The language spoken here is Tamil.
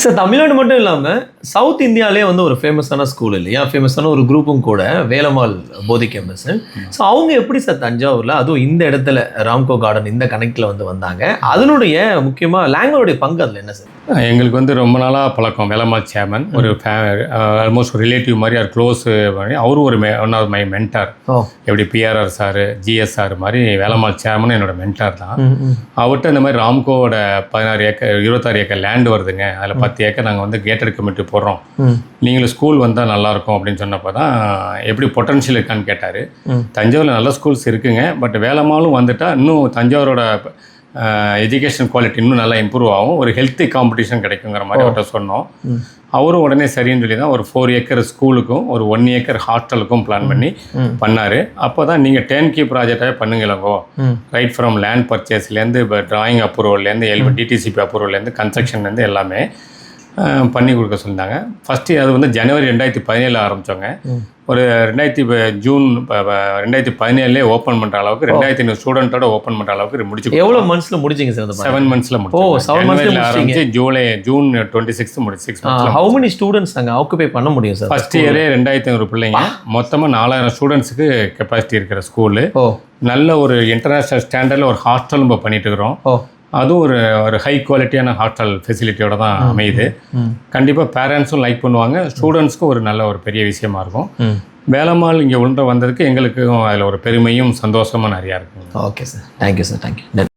சார் தமிழ்நாடு மட்டும் இல்லாமல் சவுத் இந்தியாவிலே வந்து ஒரு ஃபேமஸான ஸ்கூல் இல்லையா? ஃபேமஸான ஒரு குரூப்பும் கூட வேலம்மாள் போதி கேம்பஸ் ஸோ அவங்க எப்படி சார் தஞ்சாவூரில் அதுவும் இந்த இடத்துல ராம்கோ கார்டன் இந்த கனெக்டில் வந்து வந்தாங்க? அதனுடைய முக்கியமாக லாங்குவேஜோடைய பங்கு அதில் என்ன சார் எங்களுக்கு வந்து ரொம்ப நாளாக பழக்கம் வேலம்மாள் சேர்மன் ஒரு ஆல்மோஸ்ட் ரிலேட்டிவ் மாதிரி அவர் க்ளோஸ் பண்ணி அவரும் ஒரு ஒன் ஆஃப் மை மென்டார் எப்படி பிஆர்ஆர் சார் ஜிஎஸ்ஆர் மாதிரி வேலம்மாள் சேர்மன் என்னோட மென்டார் தான். அவர்கிட்ட இந்த மாதிரி ராம்கோவோட பதினாறு ஏக்கர் இருபத்தாறு ஏக்கர் லேண்ட் வருதுங்க. அதில் பத்து ஏக்கர் நாங்கள் வந்து கேட்டட் கமிட்டி போடுறோம் நீங்களும் ஸ்கூல் வந்தால் நல்லாயிருக்கும் அப்படின்னு சொன்னப்போ தான் எப்படி பொட்டன்ஷியல் இருக்கான்னு கேட்டார். தஞ்சாவூரில் நல்ல ஸ்கூல்ஸ் இருக்குங்க பட் வேலம்மாளும் வந்துட்டா இன்னும் தஞ்சாவூரோட எஜுகேஷன் குவாலிட்டி இன்னும் நல்லா இம்ப்ரூவ் ஆகும். ஒரு ஹெல்த்தி காம்படிஷன் கிடைக்குங்கிற மாதிரி அவர்கிட்ட சொன்னோம். அவரும் உடனே சரின்னு சொல்லி தான் ஒரு ஃபோர் ஏக்கர் ஸ்கூலுக்கும் ஒரு ஒன் ஏக்கர் ஹாஸ்டலுக்கும் பிளான் பண்ணி. பண்ணார். அப்போ தான் நீங்கள் டேன் கீ ப்ராஜெக்டாக பண்ணுங்களங்கோ ம். ரைட் ஃப்ரம் லேண்ட் பர்ச்சேஸ்லேருந்து இப்போ ட்ராயிங் அப்ரூவல்லேருந்து எல் டிடிசிபி அப்ரூவல்லேருந்து கன்ஸ்ட்ரக்ஷன்லேருந்து எல்லாமே. பண்ணி கொடுக்க சொன்னாங்க ஃபஸ்ட்டு அது வந்து ஜனவரி ரெண்டாயிரத்தி பதினேழு ஆரம்பித்தோங்க. ஒரு ரெண்டாயிரத்தி ஜூன் ரெண்டாயிரத்தி பதினேழுலேயே ஓப்பன் பண்ணுற அளவுக்கு ரெண்டாயிரத்தி ஐநூறு ஸ்டூடெண்ட்டோட ஓப்பன் பண்ணுற அளவுக்கு முடிச்சு எவ்வளோ மந்த்ஸில் முடிச்சிங்க சார் செவன் மந்த்ஸில் முடிச்சு ஆரம்பிச்சு ஜூலை ஜூன் டுவெண்ட்டி சிக்ஸ் முடிச்சு சிக்ஸ் ஹவு many ஸ்டூடெண்ட்ஸ் அங்கே ஆக்குபை பண்ண முடியும் சார்? ஃபஸ்ட் இயரே ரெண்டாயிரத்தி ஐநூறு பிள்ளைங்க. மொத்தமாக நாலாயிரம் ஸ்டூடெண்ட்ஸுக்கு கெப்பாசிட்டி இருக்கிற ஸ்கூலு நல்ல ஒரு இன்டர்நேஷ்னல் ஸ்டாண்டர்டில் ஒரு ஹாஸ்டல் நம்ம பண்ணிட்டு இருக்கிறோம். அதுவும் ஒரு ஒரு ஹை குவாலிட்டியான ஹாஸ்டல் ஃபெசிலிட்டியோட தான் அமையுது. கண்டிப்பாக பேரண்ட்ஸும் லைக் பண்ணுவாங்க. ஸ்டூடெண்ட்ஸ்க்கும் ஒரு நல்ல ஒரு பெரிய விஷயமா இருக்கும். வேலம்மாள் இங்கே உள்ள வந்ததுக்கு எங்களுக்கும் அதில் ஒரு பெருமையும் சந்தோஷமும் நிறையா இருக்குங்க okay sir thank you sir thank you